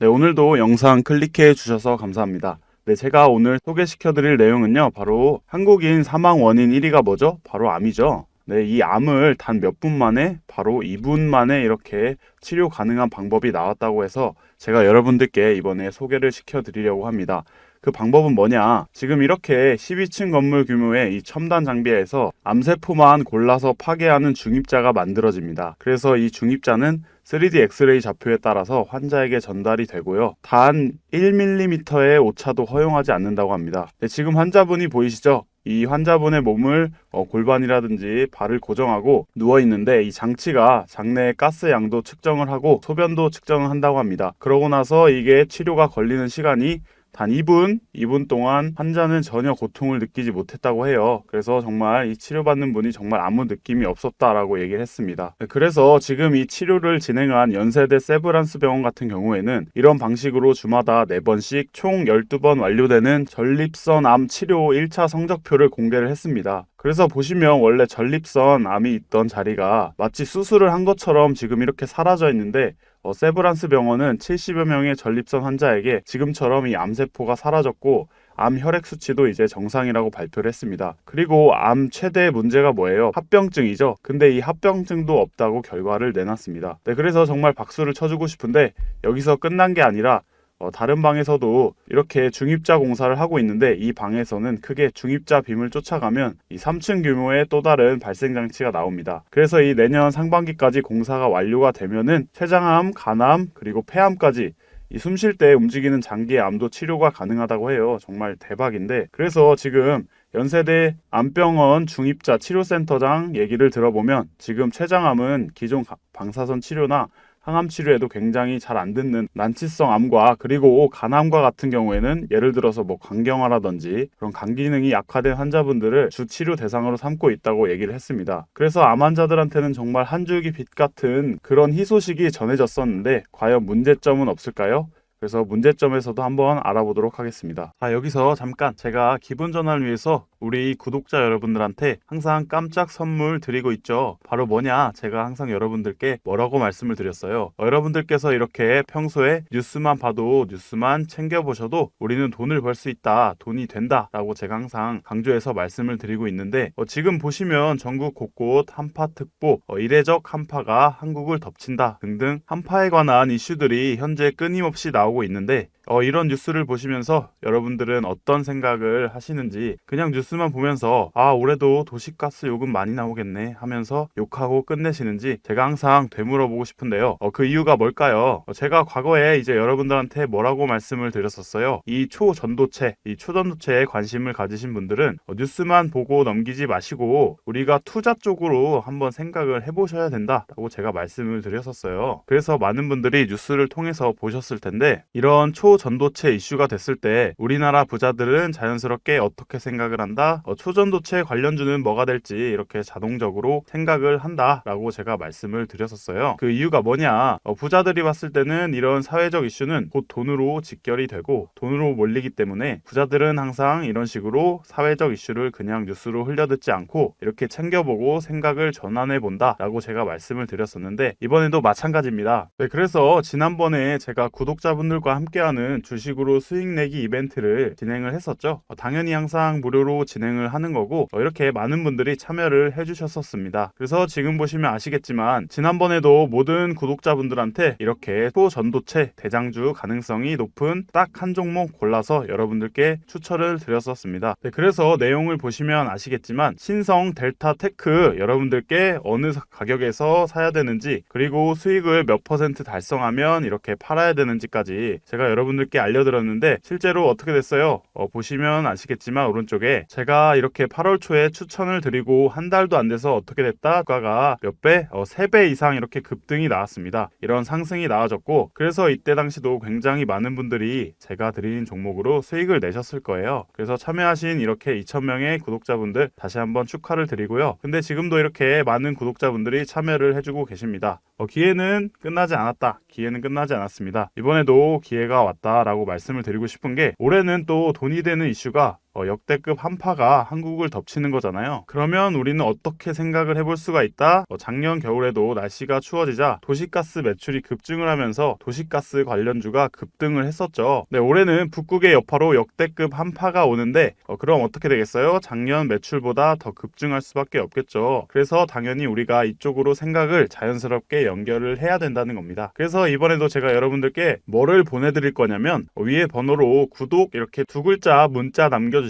네, 오늘도 영상 클릭해 주셔서 감사합니다. 네, 제가 오늘 소개시켜 드릴 내용은요. 바로 한국인 사망 원인 1위가 뭐죠? 바로 암이죠. 네, 이 암을 단 몇 분 만에 바로 2분 만에 이렇게 치료 가능한 방법이 나왔다고 해서 제가 여러분들께 이번에 소개를 시켜 드리려고 합니다. 그 방법은 뭐냐? 지금 이렇게 12층 건물 규모의 이 첨단 장비에서 암세포만 골라서 파괴하는 중입자가 만들어집니다. 그래서 이 중입자는 3D 엑스레이 좌표에 따라서 환자에게 전달이 되고요. 단 1mm의 오차도 허용하지 않는다고 합니다. 네, 지금 환자분이 보이시죠? 이 환자분의 몸을 어, 골반이라든지 발을 고정하고 누워 있는데 이 장치가 장내의 가스 양도 측정을 하고 소변도 측정을 한다고 합니다. 그러고 나서 이게 치료가 걸리는 시간이 단 2분, 2분 동안 환자는 전혀 고통을 느끼지 못했다고 해요. 그래서 정말 이 치료받는 분이 정말 아무 느낌이 없었다라고 얘기를 했습니다. 네, 그래서 지금 이 치료를 진행한 연세대 세브란스 병원 같은 경우에는 이런 방식으로 주마다 4번씩 총 12번 완료되는 전립선 암 치료 1차 성적표를 공개를 했습니다. 그래서 보시면 원래 전립선 암이 있던 자리가 마치 수술을 한 것처럼 지금 이렇게 사라져 있는데 어, 세브란스 병원은 70여 명의 전립선 환자에게 지금처럼 이 암세포가 사라졌고 암 혈액 수치도 이제 정상이라고 발표를 했습니다. 그리고 암 최대 문제가 뭐예요? 합병증이죠. 근데 이 합병증도 없다고 결과를 내놨습니다. 네, 그래서 정말 박수를 쳐주고 싶은데 여기서 끝난 게 아니라 어, 다른 방에서도 이렇게 중입자 공사를 하고 있는데 이 방에서는 크게 중입자 빔을 쫓아가면 이 3층 규모의 또 다른 발생 장치가 나옵니다. 그래서 이 내년 상반기까지 공사가 완료가 되면은 췌장암, 간암, 그리고 폐암까지 이숨쉴 때 움직이는 장기의 암도 치료가 가능하다고 해요. 정말 대박인데 그래서 지금 연세대 암병원 중입자 치료센터장 얘기를 들어보면 지금 췌장암은 기존 가- 방사선 치료나 항암 치료에도 굉장히 잘 안 듣는 난치성 암과 그리고 간암과 같은 경우에는 예를 들어서 뭐 간경화라든지 그런 간 기능이 약화된 환자분들을 주 치료 대상으로 삼고 있다고 얘기를 했습니다. 그래서 암 환자들한테는 정말 한 줄기 빛 같은 그런 희소식이 전해졌었는데 과연 문제점은 없을까요? 그래서 문제점에서도 한번 알아보도록 하겠습니다. 자, 여기서 잠깐 제가 기분 전환을 위해서 우리 구독자 여러분들한테 항상 깜짝 선물 드리고 있죠. 바로 뭐냐? 제가 항상 여러분들께 뭐라고 말씀을 드렸어요. 어, 여러분들께서 이렇게 평소에 뉴스만 봐도 뉴스만 챙겨보셔도 우리는 돈을 벌 수 있다, 돈이 된다 라고 제가 항상 강조해서 말씀을 드리고 있는데 어, 지금 보시면 전국 곳곳 한파 특보, 어, 이례적 한파가 한국을 덮친다 등등 한파에 관한 이슈들이 현재 끊임없이 나오고 있는데 어, 이런 뉴스를 보시면서 여러분들은 어떤 생각을 하시는지 그냥 뉴스만 보면서 아 올해도 도시가스 요금 많이 나오겠네 하면서 욕하고 끝내시는지 제가 항상 되물어보고 싶은데요. 어, 그 이유가 뭘까요? 어, 제가 과거에 이제 여러분들한테 뭐라고 말씀을 드렸었어요. 이 초전도체, 이 초전도체에 관심을 가지신 분들은 어, 뉴스만 보고 넘기지 마시고 우리가 투자 쪽으로 한번 생각을 해보셔야 된다라고 제가 말씀을 드렸었어요. 그래서 많은 분들이 뉴스를 통해서 보셨을 텐데 이런 초 전도체 이슈가 됐을 때 우리나라 부자들은 자연스럽게 어떻게 생각을 한다? 어, 초전도체 관련주는 뭐가 될지 이렇게 자동적으로 생각을 한다라고 제가 말씀을 드렸었어요. 그 이유가 뭐냐? 어, 부자들이 봤을 때는 이런 사회적 이슈는 곧 돈으로 직결이 되고 돈으로 몰리기 때문에 부자들은 항상 이런 식으로 사회적 이슈를 그냥 뉴스로 흘려듣지 않고 이렇게 챙겨보고 생각을 전환해 본다라고 제가 말씀을 드렸었는데 이번에도 마찬가지입니다. 네, 그래서 지난번에 제가 구독자분들과 함께하 는 주식으로 수익 내기 이벤트를 진행을 했었죠. 어, 당연히 항상 무료로 진행을 하는 거고 어, 이렇게 많은 분들이 참여를 해주셨었습니다. 그래서 지금 보시면 아시겠지만 지난번에도 모든 구독자분들한테 이렇게 초전도체 대장주 가능성이 높은 딱 한 종목 골라서 여러분들께 추천을 드렸었습니다. 네, 그래서 내용을 보시면 아시겠지만 신성 델타 테크 여러분들께 어느 사- 가격에서 사야 되는지 그리고 수익을 몇 퍼센트 달성하면 이렇게 팔아야 되는지까지 제가 여러분 들께 알려드렸는데 실제로 어떻게 됐어요? 어, 보시면 아시겠지만 오른쪽에 제가 이렇게 8월 초에 추천을 드리고 한 달도 안 돼서 어떻게 됐다? 주가가 몇 배? 어, 3배 이상 이렇게 급등이 나왔습니다. 이런 상승이 나와졌고 그래서 이때 당시도 굉장히 많은 분들이 제가 드린 종목으로 수익을 내셨을 거예요. 그래서 참여하신 이렇게 2,000명의 구독자분들 다시 한번 축하를 드리고요. 근데 지금도 이렇게 많은 구독자분들이 참여를 해주고 계십니다. 어, 기회는 끝나지 않았다. 기회는 끝나지 않았습니다. 이번에도 기회가 왔다 라고 말씀을 드리고 싶은 게 올해는 또 돈이 되는 이슈가 어, 역대급 한파가 한국을 덮치는 거잖아요. 그러면 우리는 어떻게 생각을 해볼 수가 있다? 어, 작년 겨울에도 날씨가 추워지자 도시가스 매출이 급증을 하면서 도시가스 관련주가 급등을 했었죠. 네, 올해는 북극의 여파로 역대급 한파가 오는데 어, 그럼 어떻게 되겠어요? 작년 매출보다 더 급증할 수밖에 없겠죠. 그래서 당연히 우리가 이쪽으로 생각을 자연스럽게 연결을 해야 된다는 겁니다. 그래서 이번에도 제가 여러분들께 뭐를 보내드릴 거냐면 어, 위에 번호로 구독 이렇게 두 글자 문자 남겨주시면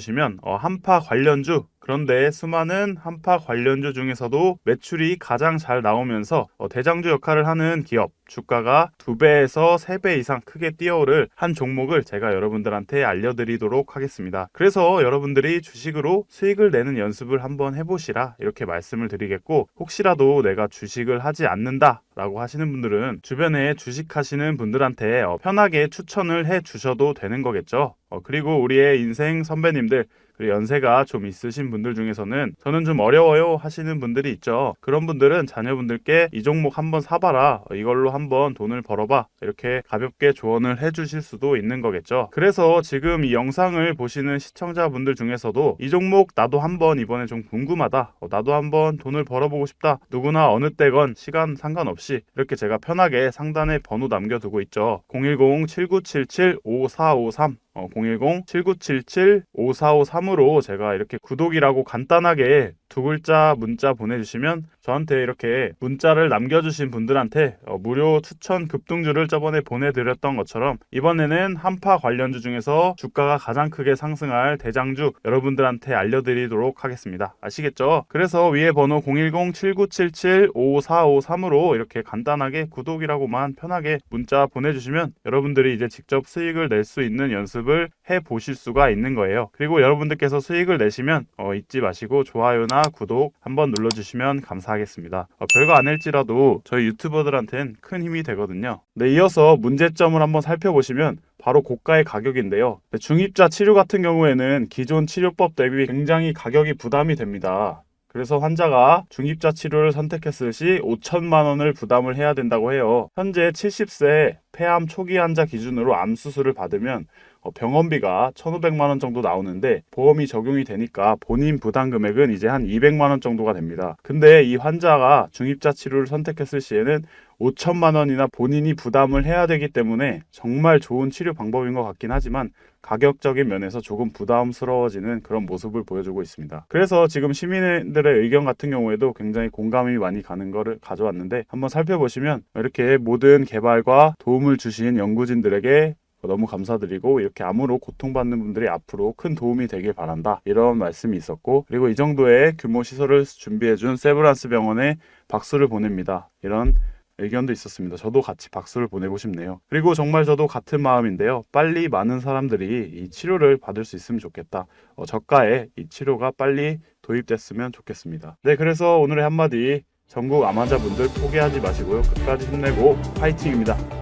어, 한파 관련주 그런데 수많은 한파 관련주 중에서도 매출이 가장 잘 나오면서 어, 대장주 역할을 하는 기업 주가가 두 배에서 세배 이상 크게 뛰어오를 한 종목을 제가 여러분들한테 알려드리도록 하겠습니다. 그래서 여러분들이 주식으로 수익을 내는 연습을 한번 해보시라 이렇게 말씀을 드리겠고 혹시라도 내가 주식을 하지 않는다 라고 하시는 분들은 주변에 주식하시는 분들한테 어, 편하게 추천을 해 주셔도 되는 거겠죠. 어, 그리고 우리의 인생 선배님들 그리고 연세가 좀 있으신 분들 중에서는 저는 좀 어려워요 하시는 분들이 있죠. 그런 분들은 자녀분들께 이 종목 한번 사봐라. 어, 이걸로 한번 돈을 벌어봐. 이렇게 가볍게 조언을 해주실 수도 있는 거겠죠. 그래서 지금 이 영상을 보시는 시청자분들 중에서도 이 종목 나도 한번 이번에 좀 궁금하다. 어, 나도 한번 돈을 벌어보고 싶다. 누구나 어느 때건 시간 상관없이 이렇게 제가 편하게 상단에 번호 남겨두고 있죠. 010-7977-5453 어, 010-7977-5453으로 제가 이렇게 구독이라고 간단하게 두 글자 문자 보내주시면 저한테 이렇게 문자를 남겨주신 분들한테 어, 무료 추천 급등주를 저번에 보내드렸던 것처럼 이번에는 한파 관련주 중에서 주가가 가장 크게 상승할 대장주 여러분들한테 알려드리도록 하겠습니다. 아시겠죠? 그래서 위에 번호 010-7977-5453으로 이렇게 간단하게 구독이라고만 편하게 문자 보내주시면 여러분들이 이제 직접 수익을 낼 수 있는 연습을 해 보실 수가 있는 거예요. 그리고 여러분들께서 수익을 내시면 어, 잊지 마시고 좋아요나 구독 한번 눌러주시면 감사하겠습니다. 어, 별거 아닐지라도 저희 유튜버들한텐 큰 힘이 되거든요. 네, 이어서 문제점을 한번 살펴보시면 바로 고가의 가격인데요. 네, 중입자 치료 같은 경우에는 기존 치료법 대비 굉장히 가격이 부담이 됩니다. 그래서 환자가 중입자 치료를 선택했을 시 5천만 원을 부담을 해야 된다고 해요. 현재 70세 폐암 초기 환자 기준으로 암 수술을 받으면 어, 병원비가 1,500만 원 정도 나오는데 보험이 적용이 되니까 본인 부담 금액은 이제 한 200만 원 정도가 됩니다. 근데 이 환자가 중입자 치료를 선택했을 시에는 5천만 원이나 본인이 부담을 해야 되기 때문에 정말 좋은 치료 방법인 것 같긴 하지만 가격적인 면에서 조금 부담스러워지는 그런 모습을 보여주고 있습니다. 그래서 지금 시민들의 의견 같은 경우에도 굉장히 공감이 많이 가는 거를 가져왔는데 한번 살펴보시면 이렇게 모든 개발과 도움을 주신 연구진들에게 너무 감사드리고 이렇게 암으로 고통받는 분들이 앞으로 큰 도움이 되길 바란다 이런 말씀이 있었고 그리고 이 정도의 규모 시설을 준비해준 세브란스 병원에 박수를 보냅니다 이런 의견도 있었습니다. 저도 같이 박수를 보내고 싶네요. 그리고 정말 저도 같은 마음인데요. 빨리 많은 사람들이 이 치료를 받을 수 있으면 좋겠다. 어, 저가에 이 치료가 빨리 도입됐으면 좋겠습니다. 네, 그래서 오늘의 한마디 전국 암환자분들 포기하지 마시고요. 끝까지 힘내고 파이팅입니다.